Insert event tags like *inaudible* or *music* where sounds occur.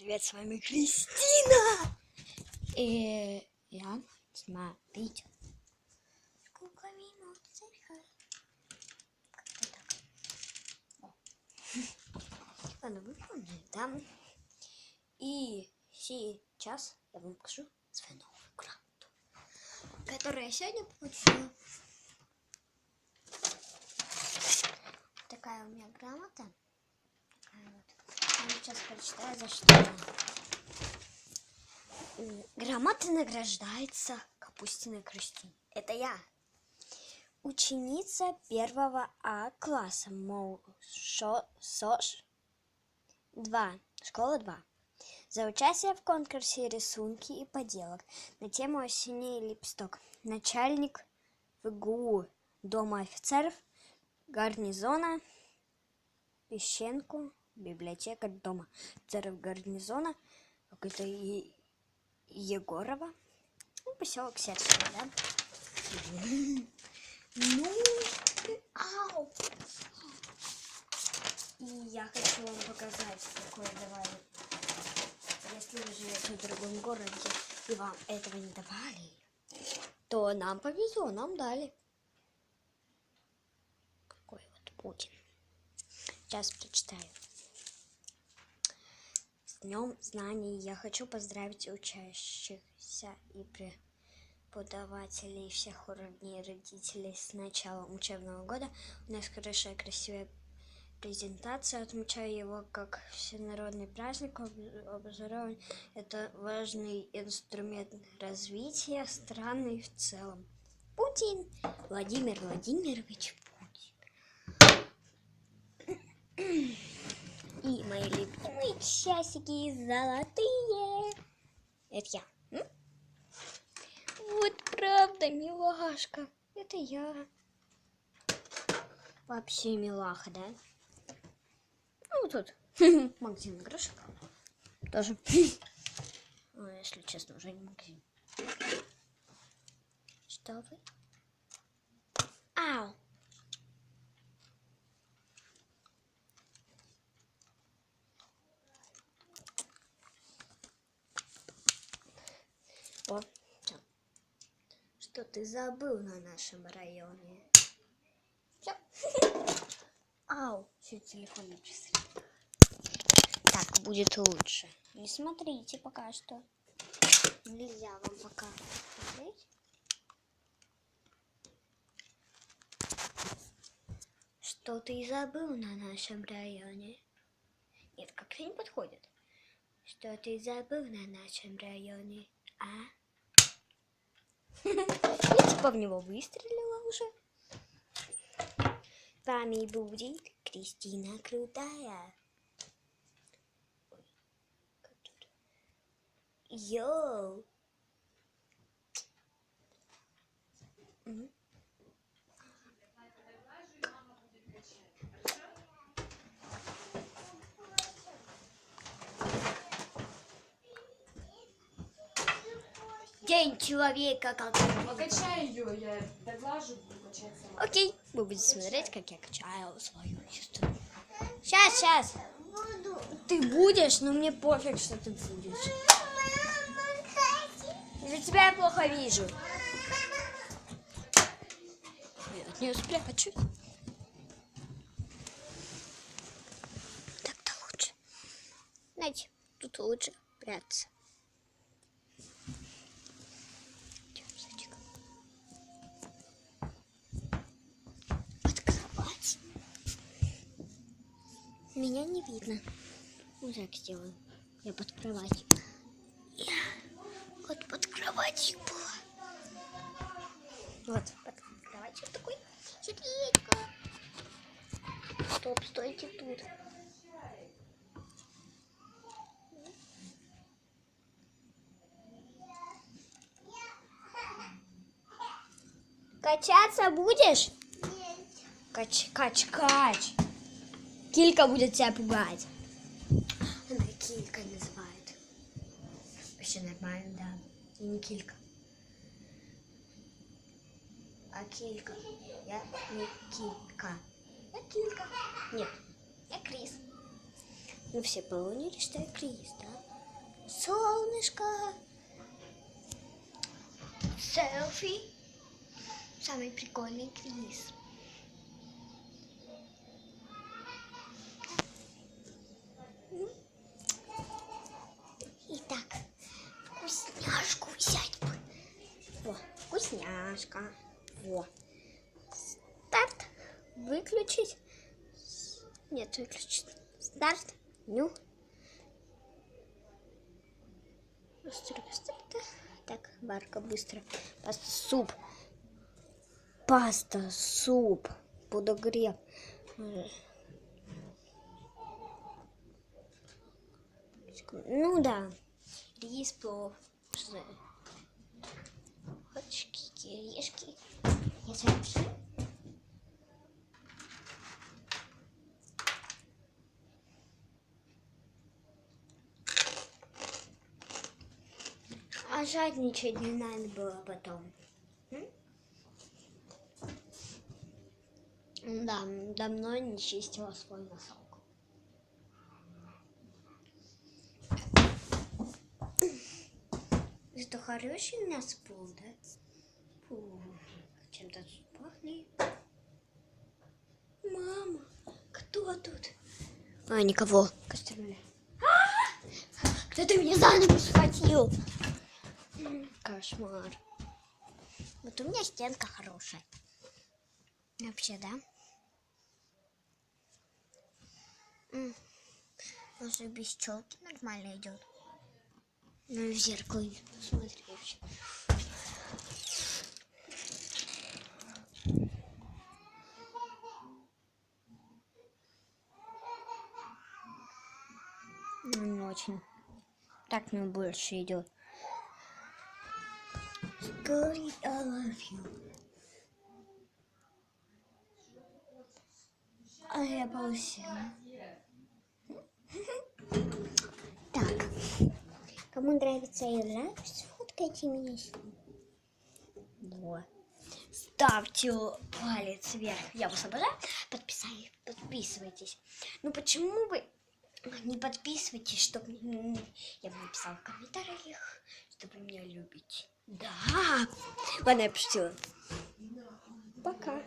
Привет, с вами Кристина! И я видео. Сколько минут? Как-то так. Ладно, выполнили, да? И сейчас я вам покажу свою новую грамоту, которую я сегодня получила. Такая у меня грамота. Такая вот. Сейчас прочитаю, за что Грамота награждается Капустиной Кристине. Это я. Ученица первого А класса. Мол, шо, СОШ 2. Школа 2. За участие в конкурсе рисунки и поделок на тему «Осенний лепесток». Начальник ВГУ Дома офицеров гарнизона Пещенку, библиотекарь Дома офицеров гарнизона какой-то Егорова. Ну, поселок Сердце, да? Ну, ау! И я хочу вам показать такое, давай. Если вы живете в другом городе и вам этого не давали, то нам повезло, нам дали. Какой вот Путин. Сейчас прочитаю. Днем знаний я хочу поздравить учащихся и преподавателей всех уровней родителей с началом учебного года. У нас хорошая, красивая презентация. Отмечаю его как всенародный праздник. Об- Образование – это важный инструмент развития страны в целом. Путин Владимир Владимирович Путин. И мои любимые часики золотые. Это я. м? Вот правда, милашка. Это я. Вообще милаха, да? Ну, вот тут. *laughs* Магазин игрушек. Тоже. *laughs* Ну, если честно, уже не магазин. Что вы? Ау! Что ты забыл на нашем районе? Всё. *laughs* Ау, все телефон не. Так будет лучше. Не смотрите пока что. Нельзя вам пока смотреть. Что ты забыл на нашем районе? Нет, как-то не подходит. Что ты забыл на нашем районе, а? Я типа в него выстрелила уже. Вами будет Кристина Крутая. Йоу. Мгм. День человека как Покачай ее, я доглажу, буду качать сама. Окей, вы будете смотреть, как я качаю свою сестру. Сейчас, сейчас. Ты будешь, но мне пофиг, что ты будешь. Из-за тебя я плохо вижу. Нет, не спрячу. Так-то лучше. Знаете, тут лучше прятаться. Меня не видно. Вот так сделаю. Я под кроватью. Я вот под кроватью была. Вот, под кроватью такой сердечко. Стоп, стойте тут. Качаться будешь? Кач, кач, кач. Килька будет тебя пугать. Она Килька называет. Вообще нормально, да. И не Килька. А Килька. Я не Килька. Я Килька. Нет, я Крис. Ну все поняли, что я Крис, да? солнышко. Селфи. Самый прикольный квиз. Вкусняшка. Во. Старт. Выключить. Нет, выключить. Старт. Ню. Быстро, быстро. Так, Барка, быстро. Паста, суп. Паста, суп. Подогрев. Ну да. Рис, плов. Хочки, кирешки. Я запишу. А жадничать не надо было потом. М? Да, давно не чистила свой носок. Что хороший у нас пол, да? Чем-то тут пахнет. Мама, кто тут? А, никого. Кастрюля. А! Кто-то меня за ногу схватил. Кошмар. Вот у меня стенка хорошая. Вообще, да? Может, без челки нормально идет. Ну и в зеркало не посмотри вообще. Ну, не очень. Так мне больше идет. Говорит, I love you. А я получила. *laughs* Так. Кому нравится игра, сфоткайте меня с. Вот. Ставьте палец вверх. Я вас обожаю. Подписай- Подписывайтесь. Ну почему вы не подписывайтесь, чтобы я вам написала в комментариях, что вы меня любите. Да. Ладно, я пошутила. Пока.